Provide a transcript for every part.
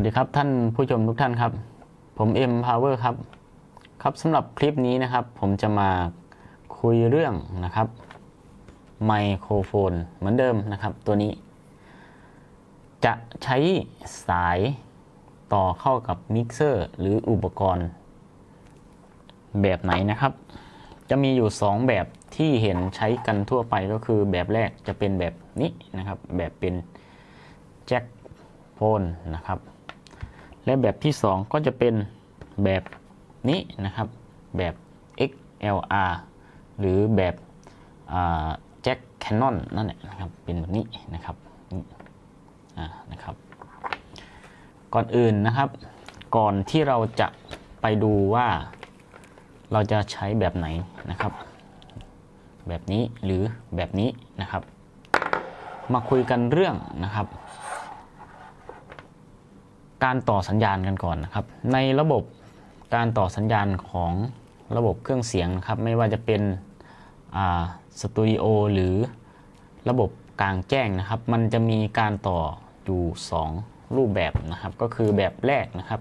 สวัสดีครับท่านผู้ชมทุกท่านครับ ผมเอ็มพาวเวอร์ครับ ครับสำหรับคลิปนี้นะครับ ผมจะมาคุยเรื่องนะครับไมโครโฟนเหมือนเดิมนะครับ ตัวนี้ จะใช้สายต่อเข้ากับมิกเซอร์หรืออุปกรณ์ แบบไหนนะครับ จะมีอยู่ 2 แบบที่เห็นใช้กันทั่วไปก็คือแบบแรกจะเป็นแบบนี้นะครับ แบบเป็นแจ็คโฟนนะครับ และแบบที่ 2 ก็จะเป็นแบบนี้นะครับ แบบ XLR หรือแบบแจ็คแคนนอนนั่นแหละนะครับ เป็นแบบนี้นะครับนี่อ่านะครับ ก่อนอื่นนะครับ ก่อนที่เราจะไปดูว่าเราจะใช้แบบไหนนะครับ แบบนี้หรือแบบนี้นะครับ มาคุยกันเรื่องนะครับ การต่อสัญญาณกันก่อนนะครับ ในระบบการต่อสัญญาณของระบบเครื่องเสียงนะครับ ไม่ว่าจะเป็นสตูดิโอหรือระบบกลางแจ้งนะครับ มันจะมีการต่ออยู่ 2 รูปแบบนะครับ ก็คือแบบแรกนะครับ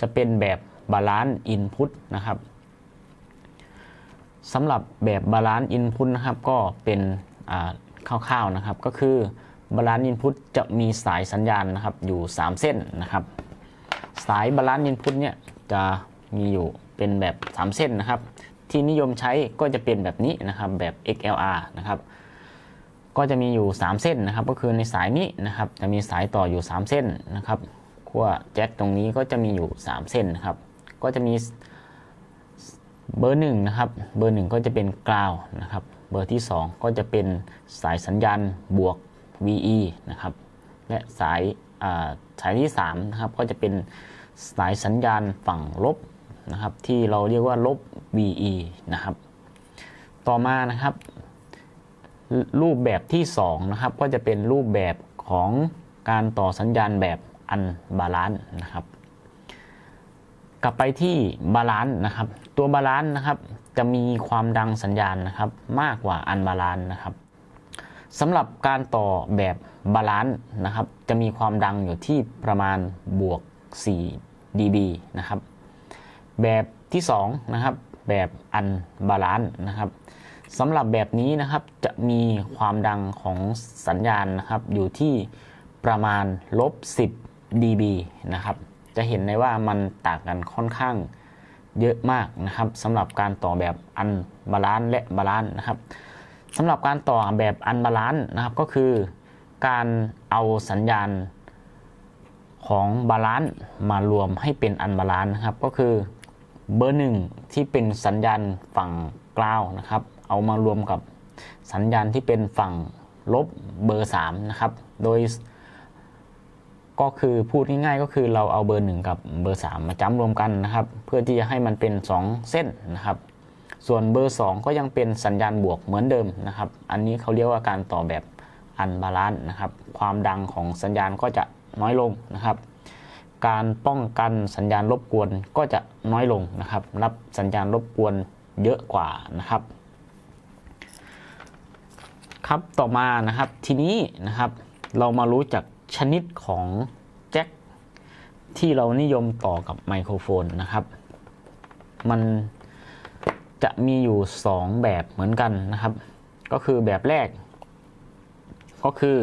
จะเป็นแบบบาลานซ์อินพุตนะครับสำหรับแบบบาลานซ์อินพุตนะครับ ก็เป็นคร่าวๆนะครับ ก็คือ บาลานซ์อินพุตจะมีสายสัญญาณนะครับอยู่ 3 เส้นนะครับ สายบาลานซ์อินพุตเนี่ยจะมีอยู่เป็นแบบ 3 เส้นนะครับ ที่นิยมใช้ก็จะเป็นแบบนี้นะครับแบบ XLR นะครับก็จะมีอยู่ 3 เส้นนะครับ ก็คือในสายนี้นะครับจะมีสายต่ออยู่ 3 เส้นนะครับขั้วแจ็คตรงนี้ก็จะมีอยู่ 3 เส้นนะครับ ก็จะมีเบอร์หนึ่งนะครับ เบอร์หนึ่งก็จะเป็นกราวนะครับ เบอร์ที่ 2 ก็จะเป็นสายสัญญาณบวก VE นะครับ และสายสายที่3นะครับก็จะเป็นสายสัญญาณฝั่งลบนะครับ ที่เราเรียกว่าลบ VE นะครับ ต่อมานะครับ รูปแบบที่2นะครับก็จะเป็นรูปแบบของการต่อสัญญาณแบบอันบาลานซ์นะครับ กลับไปที่บาลานซ์นะครับ ตัวบาลานซ์นะครับจะมีความดังสัญญาณนะครับ มากกว่าอันบาลานซ์นะครับ สำหรับการต่อแบบบาลานซ์นะครับ จะมีความดังอยู่ที่ประมาณบวก 4 dB นะครับ แบบที่2นะครับ แบบอันบาลานซ์นะครับสำหรับแบบนี้นะครับจะมีความดังของสัญญาณนะครับ อยู่ที่ประมาณลบ 10 dB นะครับ จะเห็นได้ว่ามันต่างกันค่อนข้างเยอะมากนะครับสำหรับการต่อแบบอันบาลานซ์และบาลานซ์นะครับ สำหรับการต่อแบบอันบาลานซ์นะครับก็คือการเอาสัญญาณของบาลานซ์มารวมให้เป็นอันบาลานซ์นะครับก็คือเบอร์หนึ่งที่เป็นสัญญาณฝั่งกลาวนะครับ เอามารวมกับสัญญาณที่เป็นฝั่งลบเบอร์3นะครับ โดยก็คือพูดง่ายๆก็คือเราเอาเบอร์ 1 กับเบอร์ 3 มาจ้ำรวมกันนะครับ เพื่อที่จะให้มันเป็น 2 เส้นนะครับ ส่วนเบอร์ 2 ก็ยังเป็นสัญญาณบวกเหมือนเดิมนะครับ อันนี้เขาเรียกว่าการต่อแบบอันบาลานซ์นะครับ ความดังของสัญญาณก็จะน้อยลงนะครับ การป้องกันสัญญาณรบกวนก็จะน้อยลงนะครับ รับสัญญาณรบกวนเยอะกว่านะครับ ครับต่อมานะครับทีนี้นะครับ เรามารู้จักชนิดของแจ็คที่เรานิยมต่อกับไมโครโฟนนะครับ มัน จะมีอยู่ 2 แบบเหมือนกันนะครับ ก็คือแบบแรก ก็คือ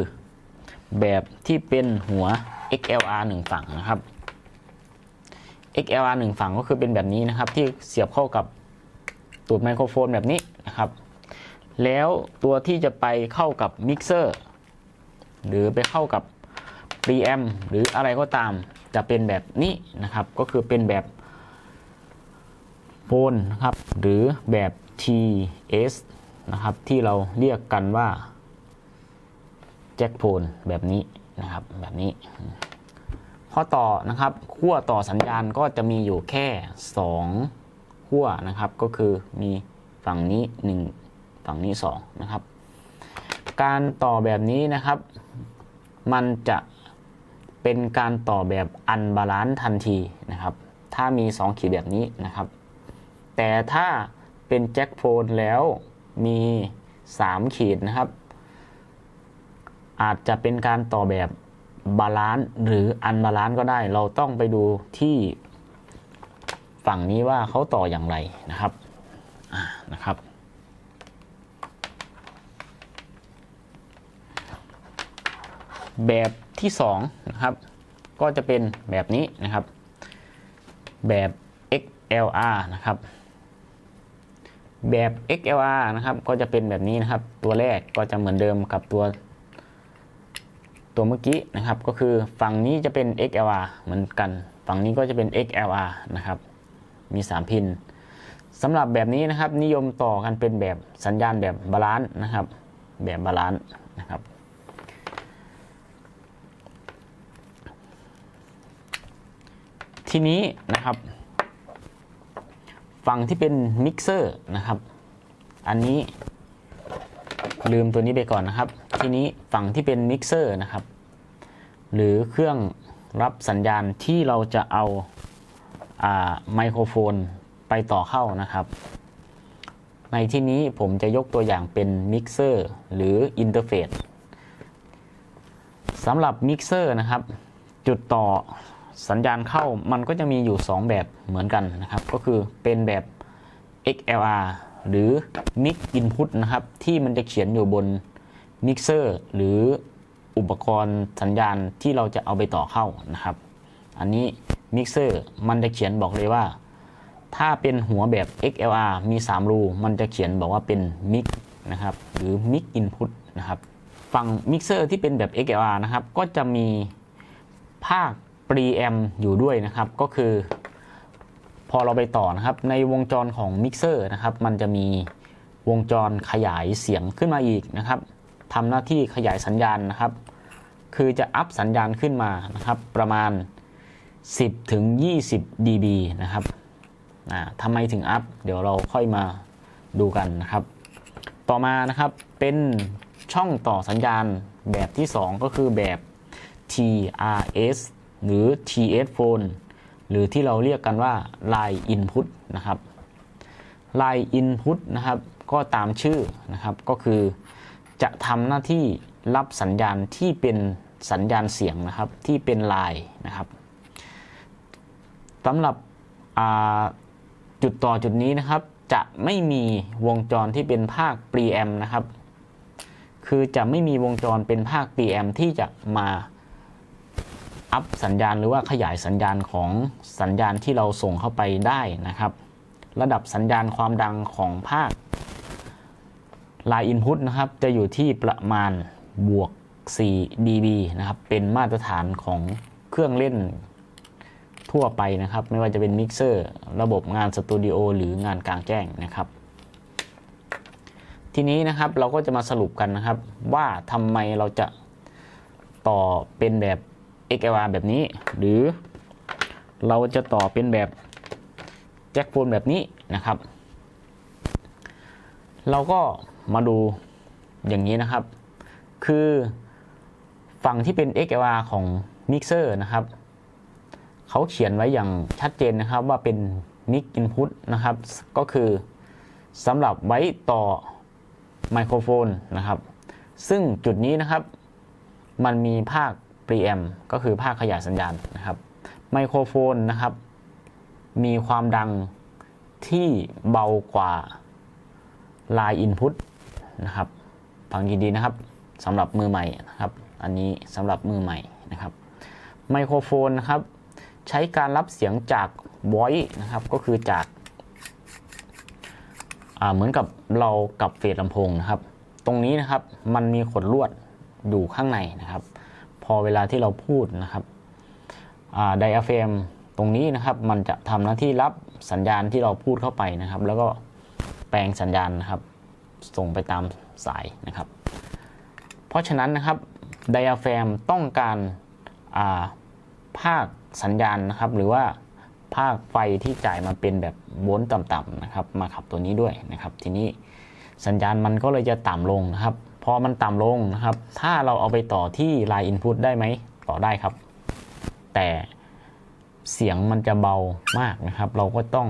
แบบที่เป็นหัว XLR 1 ฝั่งนะครับ XLR 1 ฝั่งก็คือเป็นแบบนี้นะครับ ที่เสียบเข้ากับตูดไมโครโฟนแบบนี้นะครับ แล้วตัวที่จะไปเข้ากับมิกเซอร์หรือไปเข้ากับ p r e a m หรืออะไรก็ตามจะเป็นแบบนี้นะครับ ก็คือเป็นแบบ นนะครับหรือแบบ TS นะครับที่เราเรียกกันว่าแจ็คโฟนแบบนี้นะครับแบบนี้ ข้อต่อนะครับขั้วต่อสัญญาณก็จะมีอยู่แค่ 2 ขั้วนะครับก็คือมีฝั่งนี้ 1 ฝั่งนี้ 2 นะครับ การต่อแบบนี้นะครับ มันจะเป็นการต่อแบบอันบาลานซ์ทันทีนะครับ ถ้ามี 2 ขีดแบบนี้นะครับ แต่ถ้าเป็นแจ็คโฟนแล้วมี 3 ขีดนะครับ อาจจะเป็นการต่อแบบบาลานซ์หรืออันบาลานซ์ก็ได้ เราต้องไปดูที่ฝั่งนี้ว่าเขาต่ออย่างไรนะครับนะครับ แบบที่2นะครับก็จะเป็นแบบนี้นะครับ แบบ XLR นะครับ แบบ XLR นะครับ ก็จะเป็นแบบนี้นะครับ ตัวแรกก็จะเหมือนเดิมกับตัวตัวเมื่อกี้นะครับ ก็คือฝั่งนี้จะเป็น XLR เหมือนกัน ฝั่งนี้ก็จะเป็น XLR นะครับ มี 3 พินสำหรับแบบนี้นะครับ นิยมต่อกันเป็นแบบสัญญาณแบบบาลานซ์นะครับ แบบบาลานซ์นะครับ ทีนี้นะครับ ฝั่งที่เป็นมิกเซอร์นะครับ อันนี้ลืมตัวนี้ไปก่อนนะครับ ทีนี้ฝั่งที่เป็นมิกเซอร์นะครับ หรือเครื่องรับสัญญาณที่เราจะเอาไมโครโฟนไปต่อเข้านะครับ ในที่นี้ผมจะยกตัวอย่างเป็นมิกเซอร์หรืออินเทอร์เฟซสำหรับมิกเซอร์นะครับ จุดต่อ สัญญาณเข้ามันก็จะมีอยู่ 2 แบบเหมือนกันนะครับ ก็คือเป็นแบบ XLR หรือ Mic Input นะครับ ที่มันจะเขียนอยู่บนมิกเซอร์หรืออุปกรณ์สัญญาณที่เราจะเอาไปต่อเข้านะครับ อันนี้มิกเซอร์มันจะเขียนบอกเลยว่า ถ้าเป็นหัวแบบ XLR มี 3 รู มันจะเขียนบอกว่าเป็น Mic นะครับหรือ Mic Input นะครับ ฝั่งมิกเซอร์ที่เป็นแบบ XLR นะครับ ก็จะมีภาค preamp อยู่ด้วยนะครับ ก็คือ พอเราไปต่อนะครับ ในวงจรของมิกเซอร์นะครับ มันจะมีวงจรขยายเสียงขึ้นมาอีกนะครับทำหน้าที่ขยายสัญญาณนะครับ คือจะอัพสัญญาณขึ้นมานะครับ ประมาณ 10ถึง20 dB นะครับทำไมถึงอัพ เดี๋ยวเราค่อยมาดูกันนะครับ ต่อมานะครับเป็นช่องต่อสัญญาณแบบที่ 2 ก็คือแบบ TRS หรือ TS phone หรือที่เราเรียกกันว่า Line Input นะครับ Line Input นะครับ ก็ตามชื่อนะครับ ก็คือจะทำหน้าที่รับสัญญาณที่เป็นสัญญาณเสียงนะครับ ที่เป็นลายนะครับสำหรับจุดต่อจุดนี้นะครับ จะไม่มีวงจรที่เป็นภาค preamp นะครับ คือจะไม่มีวงจรเป็นภาค preamp ที่จะมา อัพสัญญาณหรือว่าขยายสัญญาณของสัญญาณที่เราส่งเข้าไปได้นะครับ ระดับสัญญาณความดังของภาค Line Input นะครับจะอยู่ที่ประมาณบวก 4 dB นะครับ เป็นมาตรฐานของเครื่องเล่นทั่วไปนะครับ ไม่ว่าจะเป็นมิกเซอร์ระบบงานสตูดิโอหรืองานกลางแจ้งนะครับ ทีนี้นะครับเราก็จะมาสรุปกันนะครับ ว่าทำไมเราจะต่อเป็นแบบ XLR แบบนี้ หรือเราจะต่อเป็นแบบแจ็คโฟนแบบนี้นะครับ เราก็มาดูอย่างนี้นะครับ คือฝั่งที่เป็น XLR ของมิกเซอร์นะครับ เขาเขียนไว้อย่างชัดเจนนะครับว่าเป็น Mic Input นะครับ ก็คือสำหรับไว้ต่อไมโครโฟนนะครับ ซึ่งจุดนี้นะครับ มันมีภาค preamp ก็คือภาคขยายสัญญาณนะครับไมโครโฟนนะครับ มีความดังที่เบากว่า Line Input นะครับฟังดีๆนะครับสำหรับมือใหม่นะครับ อันนี้สำหรับมือใหม่นะครับไมโครโฟนนะครับ ใช้การรับเสียงจาก voice นะครับ ก็คือจากเหมือนกับเรากับเฟสลำโพงนะครับ ตรงนี้นะครับมันมีขดลวดอยู่ข้างในนะครับ พอเวลาที่เราพูดนะครับไดอะเฟมตรงนี้นะครับ มันจะทำหน้าที่รับสัญญาณที่เราพูดเข้าไปนะครับ แล้วก็แปลงสัญญาณนะครับ ส่งไปตามสายนะครับ เพราะฉะนั้นนะครับไดอะแฟมต้องการาภาคสัญญาณนะครับ หรือว่าภาคไฟที่จ่ายมาเป็นแบบโวลต์ต่ำๆนะครับ มาขับตัวนี้ด้วยนะครับ ทีนี้สัญญาณมันก็เลยจะต่ำลงนะครับ พอมันต่ำลงนะครับ ถ้าเราเอาไปต่อที่ Line Input ได้ไหมต่อได้ครับ แต่เสียงมันจะเบามากนะครับ เราก็ต้อง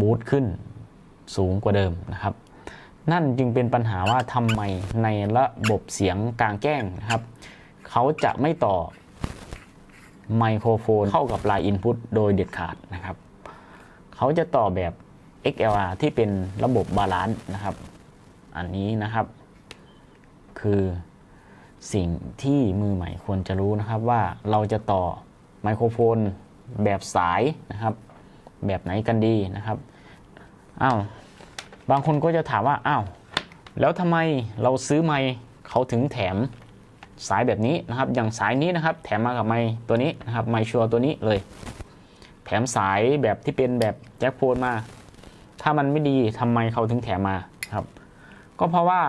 บูตขึ้นสูงกว่าเดิมนะครับ นั่นจึงเป็นปัญหาว่าทำไมในระบบเสียงกลางแจ้งนะครับ เขาจะไม่ต่อไมโครโฟนเข้ากับ Line Input โดยเด็ดขาดนะครับ เขาจะต่อแบบ XLR ที่เป็นระบบบาลานซ์นะครับ อันนี้นะครับ คือสิ่งที่มือใหม่ควรจะรู้นะครับว่าเราจะต่อไมโครโฟนแบบสายนะครับ แบบไหนกันดีนะครับอ้าวบางคนก็จะถามว่าอ้าวแล้วทำไมเราซื้อไมค์เขาถึงแถมสายแบบนี้นะครับ อย่างสายนี้นะครับ แถมมากับไมค์ตัวนี้นะครับไมค์ชัวร์ตัวนี้เลย แถมสายแบบที่เป็นแบบแจ็คโฟนมา ถ้ามันไม่ดีทำไมเขาถึงแถมมาครับ ก็เพราะว่า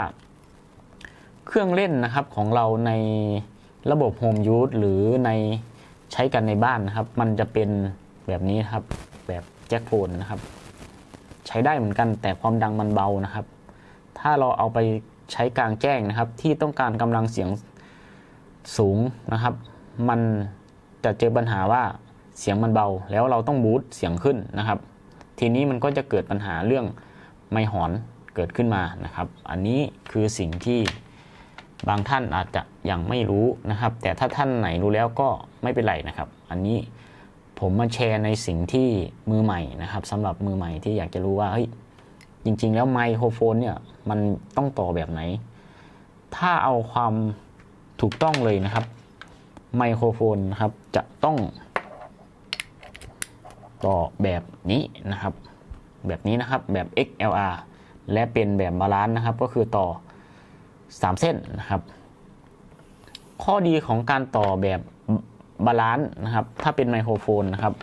เครื่องเล่นนะครับของเราในระบบโฮมยูสหรือในใช้กันในบ้านนะครับ มันจะเป็นแบบนี้ครับ แบบแจ็คโฟนนะครับ ใช้ได้เหมือนกันแต่ความดังมันเบานะครับ ถ้าเราเอาไปใช้กลางแจ้งนะครับ ที่ต้องการกำลังเสียงสูงนะครับ มันจะเจอปัญหาว่าเสียงมันเบา แล้วเราต้องบูตเสียงขึ้นนะครับ ทีนี้มันก็จะเกิดปัญหาเรื่องไม่หอนเกิดขึ้นมานะครับ อันนี้คือสิ่งที่ บางท่านอาจจะยังไม่รู้นะครับ แต่ถ้าท่านไหนรู้แล้วก็ไม่เป็นไรนะครับ อันนี้ผมมาแชร์ในสิ่งที่มือใหม่นะครับสำหรับมือใหม่ที่อยากจะรู้ว่าเฮ้ยจริง ๆ แล้วไมโครโฟนเนี่ยมันต้องต่อแบบไหน ถ้าเอาความถูกต้องเลยนะครับ ไมโครโฟนนะครับจะต้อง ต่อแบบนี้นะครับ แบบนี้นะครับแบบ XLR และเป็นแบบบาลานซ์นะครับ ก็คือต่อ 3 เส้นนะครับ ข้อดีของการต่อแบบบาลานซ์นะครับ ถ้าเป็นไมโครโฟนนะครับ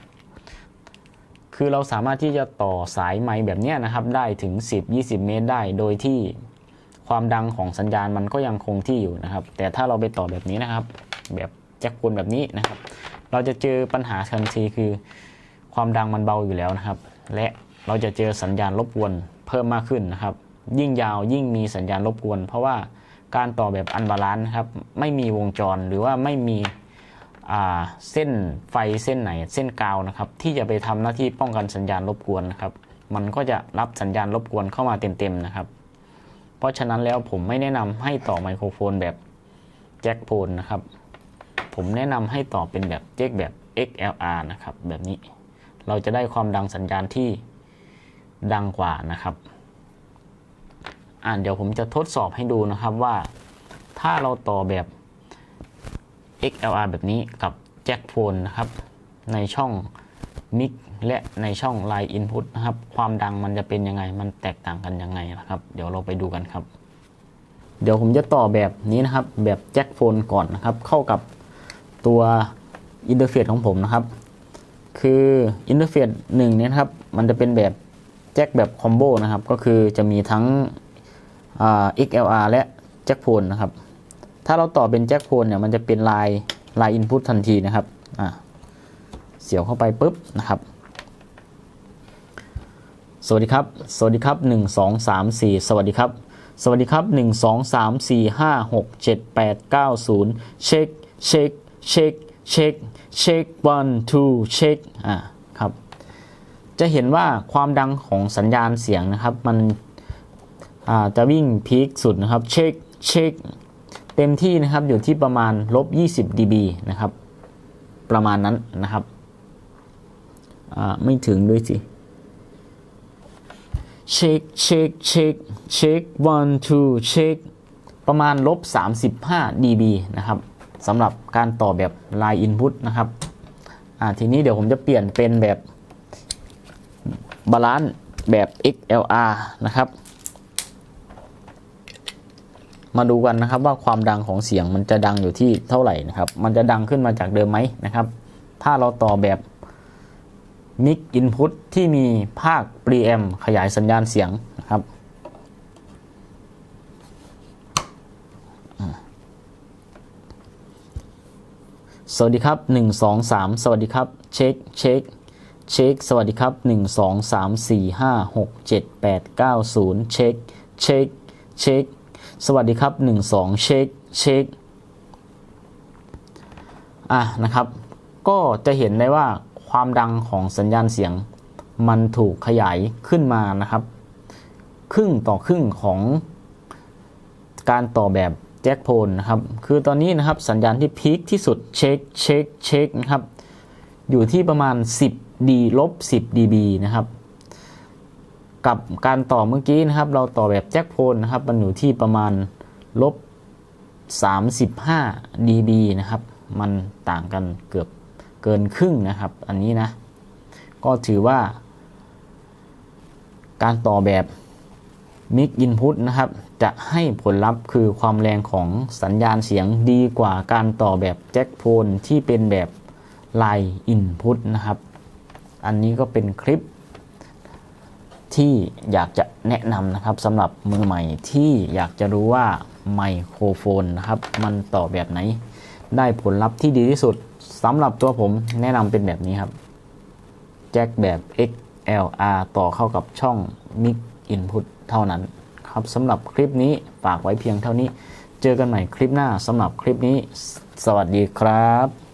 คือเราสามารถที่จะต่อสายไมค์แบบนี้นะครับ ได้ถึง 10-20 เมตรได้ โดยที่ความดังของสัญญาณมันก็ยังคงที่อยู่นะครับ แต่ถ้าเราไปต่อแบบนี้นะครับ แบบแจ็คโฟนแบบนี้นะครับ เราจะเจอปัญหาทันทีคือ ความดังมันเบาอยู่แล้วนะครับ และเราจะเจอสัญญาณรบกวนเพิ่มมากขึ้นนะครับ ยิ่งยาวยิ่งมีสัญญาณรบกวน เพราะว่า การต่อแบบอันบาลานซ์ครับไม่มีวงจรหรือว่าไม่มีเส้นไฟเส้นไหนเส้นกาวนะครับ ที่จะไปทำหน้าที่ป้องกันสัญญาณรบกวนนะครับ มันก็จะรับสัญญาณรบกวนเข้ามาเต็มๆนะครับ เพราะฉะนั้นแล้วผมไม่แนะนำให้ต่อไมโครโฟนแบบแจ็คโฟนนะครับ ผมแนะนำให้ต่อเป็นแบบแจ็คแบบ XLR นะครับ แบบนี้เราจะได้ความดังสัญญาณที่ดังกว่านะครับ อ่าเดี๋ยวผมจะทดสอบให้ดูนะครับว่า ถ้าเราต่อแบบ XLR แบบนี้กับแจ็คโฟนนะครับ ในช่องมิกและในช่อง Line Input นะครับ ความดังมันจะเป็นยังไง มันแตกต่างกันยังไงนะครับ เดี๋ยวเราไปดูกันครับ เดี๋ยวผมจะต่อแบบนี้นะครับ แบบแจ็คโฟนก่อนนะครับ เข้ากับตัวอินเทอร์เฟซของผมนะครับ คืออินเทอร์เฟซหนึ่งเนี่ยครับ มันจะเป็นแบบแจ็คแบบคอมโบนะครับ ก็คือจะมีทั้ง XLR และแจ็คโฟนนะครับ ถ้าเราต่อเป็นแจ็คโฟนเนี่ยมันจะเป็นลายลายอินพุตทันทีนะครับอ่าเสียวเข้าไปปุ๊บนะครับ สวัสดีครับ สวัสดีครับ 1 2 3 4 สวัสดีครับ สวัสดีครับ 1 2 3 4 5 6 7 8 9 0 เช็ค เช็ค เช็ค เช็ค เช็ค one two เช็ค อ่า ครับ จะเห็นว่าความดังของสัญญาณเสียงนะครับ มัน จะวิ่งพีคสุดนะครับ เช็คเช็คเต็มที่นะครับอยู่ที่ประมาณลบ20 dB นะครับ ประมาณนั้นนะครับไม่ถึงด้วยสิเช็คเช็คเช็คเช็ค one two เช็คประมาณลบ35 dB นะครับสำหรับการต่อแบบ line input นะครับทีนี้เดี๋ยวผมจะเปลี่ยนเป็นแบบบาลานซ์แบบ XLR นะครับ มาดูกันนะครับว่าความดังของเสียงมันจะดังอยู่ที่เท่าไหร่นะครับ มันจะดังขึ้นมาจากเดิมไหมนะครับ ถ้าเราต่อแบบ Mic Input ที่มีภาค Preamp ขยายสัญญาณเสียงนะครับสวัสดีครับ 1 2 3 สวัสดีครับ เช็ค เช็ค เช็ค สวัสดีครับ 1 2 3 4 5 6 7 8 9 0 เช็ค เช็ค เช็ค สวัสดีครับ 1 2 เช็คเช็คอะนะครับ ก็จะเห็นได้ว่าความดังของสัญญาณเสียงมันถูกขยายขึ้นมานะครับ ครึ่งต่อครึ่งของการต่อแบบแจ็คโพลนะครับ คือตอนนี้นะครับสัญญาณที่พีคที่สุดเช็คเช็คเช็คนะครับ อยู่ที่ประมาณ 10 d ลบ10 dB นะครับ กับการต่อเมื่อกี้นะครับ เราต่อแบบแจ็คโพลนะครับ มันอยู่ที่ประมาณลบ 35 dB นะครับ มันต่างกันเกือบเกินครึ่งนะครับ อันนี้นะ ก็ถือว่า การต่อแบบมิกอินพุตนะครับ จะให้ผลลัพธ์คือความแรงของสัญญาณเสียงดีกว่าการต่อแบบแจ็คโพลที่เป็นแบบไลน์อินพุตนะครับ อันนี้ก็เป็นคลิป ที่อยากจะแนะนำนะครับสำหรับมือใหม่ที่อยากจะรู้ว่าไมโครโฟนนะครับ มันต่อแบบไหน ได้ผลลัพธ์ที่ดีที่สุดสำหรับตัวผมแนะนำเป็นแบบนี้ครับ แจ็คแบบ XLR ต่อเข้ากับช่อง Mic Input เท่านั้นครับสำหรับคลิปนี้ฝากไว้เพียงเท่านี้ เจอกันใหม่คลิปหน้าสำหรับคลิปนี้ สวัสดีครับ